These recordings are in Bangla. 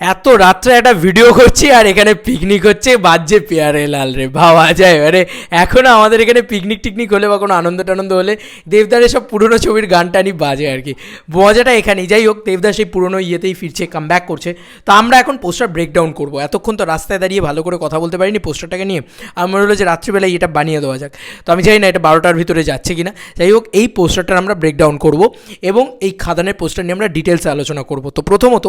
এত রাত্রে একটা ভিডিও করছি আর এখানে পিকনিক হচ্ছে, বাজছে পেয়ারে লাল রে ভাবা যায়। মানে এখনও আমাদের এখানে পিকনিক টিকনিক হলে বা কোনো আনন্দ টানন্দ হলে দেবদারের সব পুরনো ছবির গান টানি বাজে আর কি। মজাটা এখানেই। যাই হোক, দেবদার সেই পুরনো ইয়েতেই ফিরছে কাম ব্যাক করছে। তো আমরা এখন পোস্টার ব্রেকডাউন করব। এতক্ষণ তো রাস্তায় দাঁড়িয়ে ভালো করে কথা বলতে পারিনি পোস্টারটাকে নিয়ে। আমার হলো যে রাত্রিবেলায় এটা বানিয়ে দেওয়া যাক। তো আমি জানি না এটা বারোটার ভিতরে যাচ্ছে কিনা। যাই হোক, এই পোস্টারটা আমরা ব্রেকডাউন করব এবং এই খাদানের পোস্টার নিয়ে আমরা ডিটেলসে আলোচনা করব। তো প্রথমত,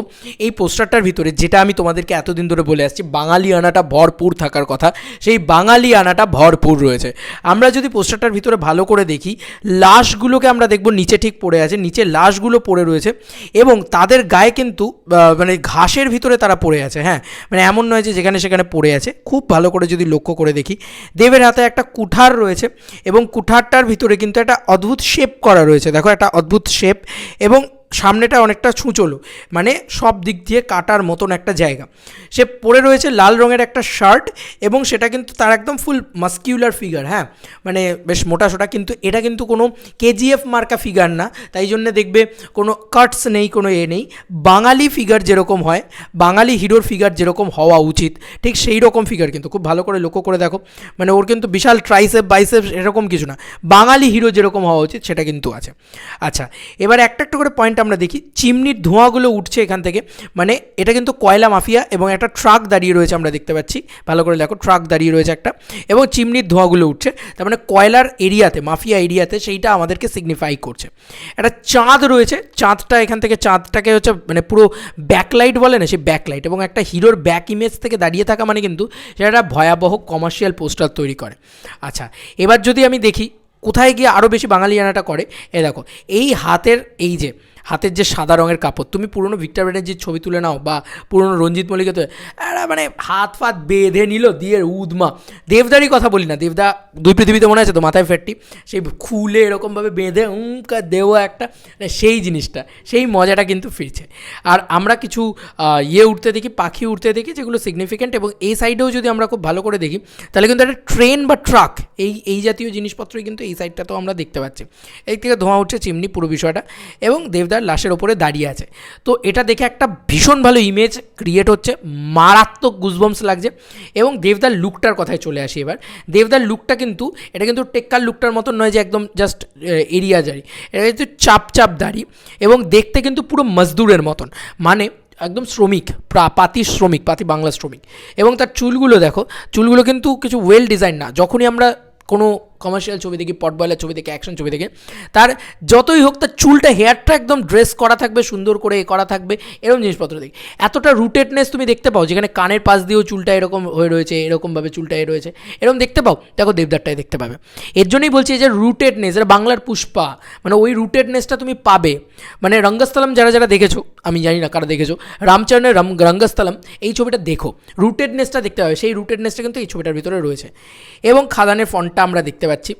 এই পোস্টারটার ভিতরে, যেটা আমি তোমাদেরকে এতদিন ধরে বলে আসছি, বাঙালি আনাটা ভরপুর থাকার কথা। সেই বাঙালি আনাটা ভরপুর রয়েছে। আমরা যদি পোস্টারটার ভিতরে ভালো করে দেখি, লাশগুলোকে আমরা দেখব নিচে ঠিক পড়ে আছে, নিচে লাশগুলো পড়ে রয়েছে এবং তাদের গায়ে কিন্তু মানে ঘাসের ভিতরে তারা পড়ে আছে হ্যাঁ। মানে এমন নয় যে যেখানে সেখানে পড়ে আছে। খুব ভালো করে যদি লক্ষ্য করে দেখি, দেবের হাতে একটা কুঠার রয়েছে এবং কুঠারটার ভিতরে কিন্তু একটা অদ্ভুত শেপ করা রয়েছে। দেখো, একটা অদ্ভুত শেপ এবং সামনেটা অনেকটা ছুঁচলো। মানে সব দিক দিয়ে কাটার মতন একটা জায়গা। সে পরে রয়েছে লাল রঙের একটা শার্ট এবং সেটা কিন্তু তার একদম ফুল মাস্কিউলার ফিগার হ্যাঁ? মানে বেশ মোটা সোটা কিন্তু, এটা কিন্তু কোনো কেজিএফ মার্কা ফিগার না। তাই জন্য দেখবে কোনো কাটস নেই, কোনো এ নেই। বাঙালি ফিগার যেরকম হয়, বাঙালি হিরোর ফিগার যেরকম হওয়া উচিত, ঠিক সেই রকম ফিগার কিন্তু। খুব ভালো করে লক্ষ্য করে দেখো। মানে ওর কিন্তু বিশাল ট্রাইসেপ বাইসেপ এরকম কিছু না। বাঙালি হিরো যেরকম হওয়া উচিত, সেটা কিন্তু আছে। আচ্ছা এবার একটা একটা করে পয়েন্ট আমরা দেখি, চিমনির ধোঁয়াগুলো উঠছে এখান থেকে। মানে এটা কিন্তু কয়লা মাফিয়া এবং একটা ট্রাক দাঁড়িয়ে রয়েছে আমরা দেখতে পাচ্ছি। ভালো করে দেখো, ট্রাক দাঁড়িয়ে রয়েছে একটা এবং চিমনির ধোঁয়াগুলো উঠছে। তার মানে কয়লার এরিয়াতে, মাফিয়া এরিয়াতে সেইটা আমাদেরকে সিগনিফাই করছে। একটা চাঁদ রয়েছে, চাঁদটা এখান থেকে, চাঁদটাকে হচ্ছে মানে পুরো ব্যাকলাইট বলে না, সেই ব্যাকলাইট এবং একটা হিরোর ব্যাক ইমেজ থেকে দাঁড়িয়ে থাকা মানে কিন্তু সেটা একটা ভয়াবহ কমার্শিয়াল পোস্টার তৈরি করে। আচ্ছা এবার যদি আমি দেখি, কোথায় গিয়ে আরও বেশি বাঙালিয়ানাটা করে? এ দেখো, এই হাতের এই যে হাতের যে সাদা রঙের কাপড়, তুমি পুরনো ভিক্টর ব্যানার্জির ছবি তুলে নাও বা পুরনো রঞ্জিত মল্লিকের তো একটা মানে হাত ফাত বেঁধে নিল দিয়ে উদমা। দেবদারই কথা বলি না, দেবদা দুই পৃথিবীতে মনে আছে তো, মাথায় ফেটটি, সেই খুলে এরকমভাবে বেঁধে উমকা দেওয়া একটা মানে সেই জিনিসটা, সেই মজাটা কিন্তু ফিরছে। আর আমরা কিছু ইয়ে উঠতে দেখি, পাখি উঠতে দেখি, যেগুলো সিগনিফিক্যান্ট এবং এই সাইডেও যদি আমরা খুব ভালো করে দেখি, তাহলে কিন্তু একটা ট্রেন বা ট্রাক এই এই জাতীয় জিনিসপত্রই কিন্তু এই সাইডটাতেও আমরা দেখতে পাচ্ছি। এই থেকে ধোঁয়া উঠছে, চিমনি, পুরো বিষয়টা। এবং দেবদার লাশের ওপরে দাঁড়িয়ে আছে। তো এটা দেখে একটা ভীষণ ভালো ইমেজ ক্রিয়েট হচ্ছে, মারাত্মক গুজবমস লাগছে এবং দেবদার লুকটার কথায় চলে আসি এবার। দেবদার লুকটা কিন্তু, এটা কিন্তু টেক্কার লুকটার মতন নয় যে একদম জাস্ট এরিয়া দাড়ি এটা কিন্তু চাপ চাপ দাড়ি এবং দেখতে কিন্তু পুরো মজদুরের মতন। মানে একদম শ্রমিক পাতি শ্রমিক, পাতি বাংলা শ্রমিক। এবং তার চুলগুলো দেখো, চুলগুলো কিন্তু কিছু ওয়েল ডিজাইন না। যখনই আমরা কোনো কমার্শিয়াল ছবি দেখি পট বয়লার ছবি দেখি অ্যাকশন ছবি দেখি, তার যতই হোক তার চুলটা হেয়ারটা একদম ড্রেস করা থাকবে, সুন্দর করে এ করা থাকবে, এরকম জিনিসপত্র দেখি। এতটা রুটেডনেস তুমি দেখতে পাও, যেখানে কানের পাশ দিয়েও চুলটা এরকম হয়ে রয়েছে, এরকমভাবে চুলটা এ রয়েছে, এরকম দেখতে পাও? দেখো দেবদারটাই দেখতে পাবে। এর জন্যই বলছি এই যে রুটেডনেস এটা বাংলার পুষ্পা মানে ওই রুটেডনেসটা তুমি পাবে। মানে রঙ্গস্থলম যারা যারা দেখেছ, আমি জানি না কারা দেখেছ, রামচরণের রম, রঙ্গস্থলম, এই ছবিটা দেখো। রুটেডনেসটা দেখতে পাবে, সেই রুটেডনেসটা কিন্তু এই ছবিটার ভিতরে রয়েছে। এবং খাদানের ফন্টটা আমরা দেখতে পাচ্ছি।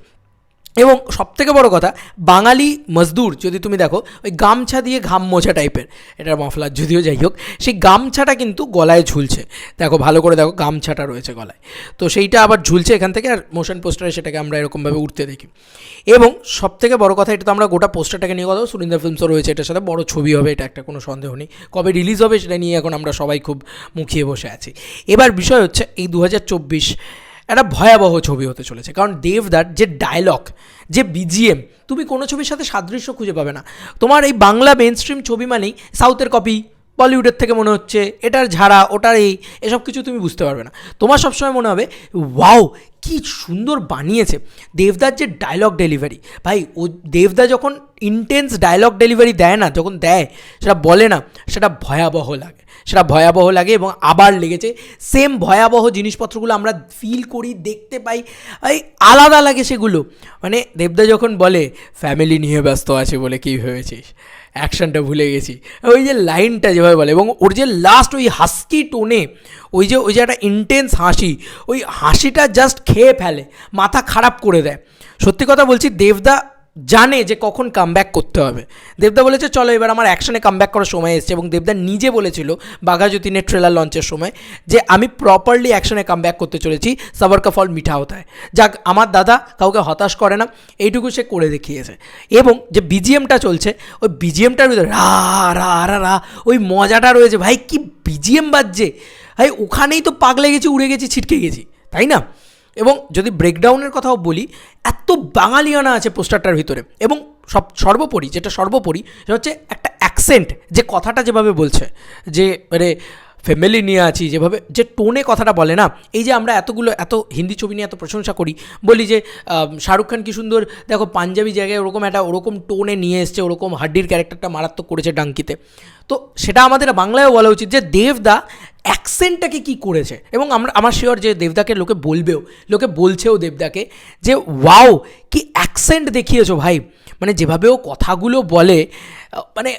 এবং সবথেকে বড় কথা, বাঙালি মজদুর, যদি তুমি দেখো, ওই গামছা দিয়ে ঘাম মোছা টাইপের এটা মফলার, যদিও যাই হোক, সেই গামছাটা কিন্তু গলায় ঝুলছে। দেখো, ভালো করে দেখো, গামছাটা রয়েছে গলায়। তো সেইটা আবার ঝুলছে এখান থেকে, আর মোশন পোস্টারে সেটাকে আমরা এরকমভাবে উঠতে দেখি। এবং সবথেকে বড় কথা, এটা তো আমরা গোটা পোস্টারটাকে নিয়ে কথা সুরিন্দর ফিল্মসও রয়েছে, এটার সাথে বড় ছবি হবে, এটা একটা কোনো সন্দেহ নেই। কবে রিলিজ হবে, সেটা নিয়ে এখন আমরা সবাই খুব মুখিয়ে বসে আছি। এবার বিষয় হচ্ছে, এই দু হাজার চব্বিশ একটা ভয়াবহ ছবি হতে চলেছে। কারণ দেবদার যে ডায়লগ যে বিজিএম তুমি কোনো ছবির সাথে সাদৃশ্য খুঁজে পাবে না। তোমার এই বাংলা মেন স্ট্রিম ছবি মানেই সাউথের কপি বলিউডের থেকে মনে হচ্ছে, এটার ঝাড়া, ওটার এই, এসব কিছু তুমি বুঝতে পারবে না। তোমার সবসময় মনে হবে, ওয়াও, কি সুন্দর বানিয়েছে। দেবদার যে ডায়লগ ডেলিভারি ভাই, ও, দেবদা যখন ইন্টেন্স ডায়লগ ডেলিভারি দেয় না, যখন দেয়, সেটা বলে না, সেটা ভয়াবহ লাগে। সেটা ভয়াবহ লাগে এবং আবার লেগেছে। সেম ভয়াবহ জিনিসপত্রগুলো আমরা ফিল করি, দেখতে পাই, এই আলাদা লাগে সেগুলো। মানে দেবদা যখন বলে ফ্যামিলি নিয়ে ব্যস্ত আছে বলে কী ভেবেছিস? অ্যাকশনটা ভুলে গেছি। ওই যে লাইনটা যেভাবে বলে এবং ওর যে লাস্ট ওই হাসকি টোনে ওই যে ওই যে একটা ইন্টেন্স হাসি, ওই হাসিটা জাস্ট খেয়ে ফেলে, মাথা খারাপ করে দেয়। সত্যি কথা বলছি, দেবদা জানে যে কখন কামব্যাক করতে হবে। দেবদা বলেছে, চলো এবার আমার অ্যাকশনে কামব্যাক করার সময় এসেছে। এবং দেবদা নিজে বলেছিল বাঘা যতীনের ট্রেলার লঞ্চের সময় যে, আমি প্রপারলি অ্যাকশনে কামব্যাক করতে চলেছি সবার কা ফল মিঠা হতে হয় যাক, আমার দাদা কাউকে হতাশ করে না, এইটুকু সে করে দেখিয়েছে। এবং যে বিজিএমটা চলছে, ওই বিজিএমটার ভিতরে রা রা রা রা, ওই মজাটা রয়েছে। ভাই, কি বিজিএম বাজছে? ভাই, ওখানেই তো পাগলে গেছি, উড়ে গেছি, ছিটকে গেছি। তাই না? এবং যদি ব্রেকডাউনের কথাও বলি, এত বাঙালিয়ানা আছে পোস্টারটার ভিতরে। এবং সব সর্বোপরি, যেটা সর্বোপরি, সেটা হচ্ছে একটা অ্যাকসেন্ট যে কথাটা যেভাবে বলছে, যে মানে ফ্যামিলি নিয়ে আছি, যেভাবে যে টোনে কথাটা বলে না, এই যে আমরা এতগুলো, এত হিন্দি ছবি নিয়ে এত প্রশংসা করি, বলি যে শাহরুখ খান কি সুন্দর, দেখো পাঞ্জাবি জায়গায় ওরকম একটা, ওরকম টোনে নিয়ে এসছে, ওরকম হাড্ডির ক্যারেক্টারটা মারাত্মক করেছে ডাঙ্কিতে। তো সেটা আমাদের বাংলায়ও বলা উচিত যে দেবদা অ্যাকসেন্টটাকে কি করেছে? এবং আমরা, আমার শিওর যে দেবদাকে লোকে বলবেও, লোকে বলছেও দেবদাকে যে, ওয়াও, কি অ্যাকসেন্ট দেখিয়েছো ভাই। মানে যেভাবে ও কথাগুলো বলে মানে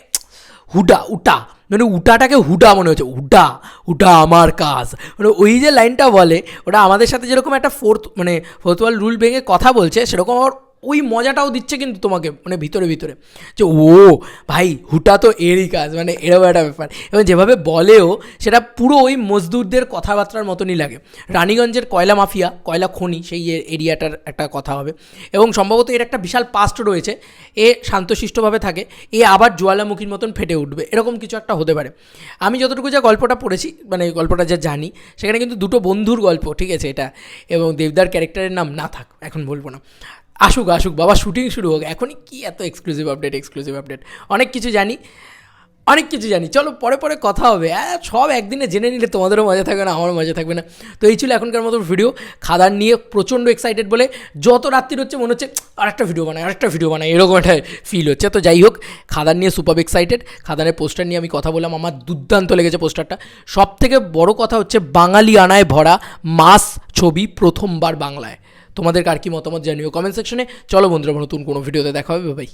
হুডা, উটা। মানে উটাটাকে হুডা মনে হচ্ছে। উডা উটা আমার কাজ। মানে ওই যে লাইনটা বলে, ওটা আমাদের সাথে যেরকম একটা ফোর্থ মানে ফোর্থ ওয়াল রুল ভেঙে কথা বলছে, সেরকম আবার ওই মজাটাও দিচ্ছে কিন্তু তোমাকে মানে ভিতরে ভিতরে। যে, ও, ভাই, হুটা তো এরই কাজ মানে এরকম একটা ব্যাপার। এবং যেভাবে বলেও, সেটা পুরো ওই মজদুরদের কথাবার্তার মতনই লাগে। রানীগঞ্জের কয়লা মাফিয়া, কয়লা খনি, সেই এরিয়াটার একটা কথা হবে। এবং সম্ভবত এর একটা বিশাল পাস্ট রয়েছে। এ শান্তশিষ্টভাবে থাকে। এ আবার জোয়ালামুখীর মতন ফেটে উঠবে। এরকম কিছু একটা হতে পারে। আমি যতটুকু যা গল্পটা পড়েছি মানে গল্পটা যা জানি, সেখানে কিন্তু দুটো বন্ধুর গল্প, ঠিক আছে, এটা। এবং দেবদার ক্যারেক্টারের নাম না থাক, এখন বলব না। আসুক আসুক, বাবা শুটিং শুরু হোক, এখনই কি এত এক্সক্লুসিভ আপডেট এক্সক্লুসিভ আপডেট অনেক কিছু জানি, অনেক কিছু জানি। চলো, পরে পরে কথা হবে। সব একদিনে জেনে নিলে তোমাদেরও মজা থাকবে না, আমারও মজা থাকবে না। তো এই ছিল এখনকার মতো ভিডিও খাদার নিয়ে প্রচণ্ড এক্সাইটেড বলে যত রাত্রির হচ্ছে, মনে হচ্ছে, আরেকটা ভিডিও বানাই, আরেকটা ভিডিও বানায় এরকম একটা ফিল হচ্ছে। তো যাই হোক খাদার নিয়ে সুপার এক্সাইটেড খাদানের পোস্টার নিয়ে আমি কথা বললাম, আমার দুর্দান্ত লেগেছে পোস্টারটা সব থেকে বড় কথা হচ্ছে, বাঙালি আনায় ভরা মাস ছবি প্রথমবার বাংলায়। তোমাদের কার কি মতামত জানিও কমেন্ট সেকশনে চলো বন্ধুরা, নতুন কোনো ভিডিওতে দেখা হবে ভাই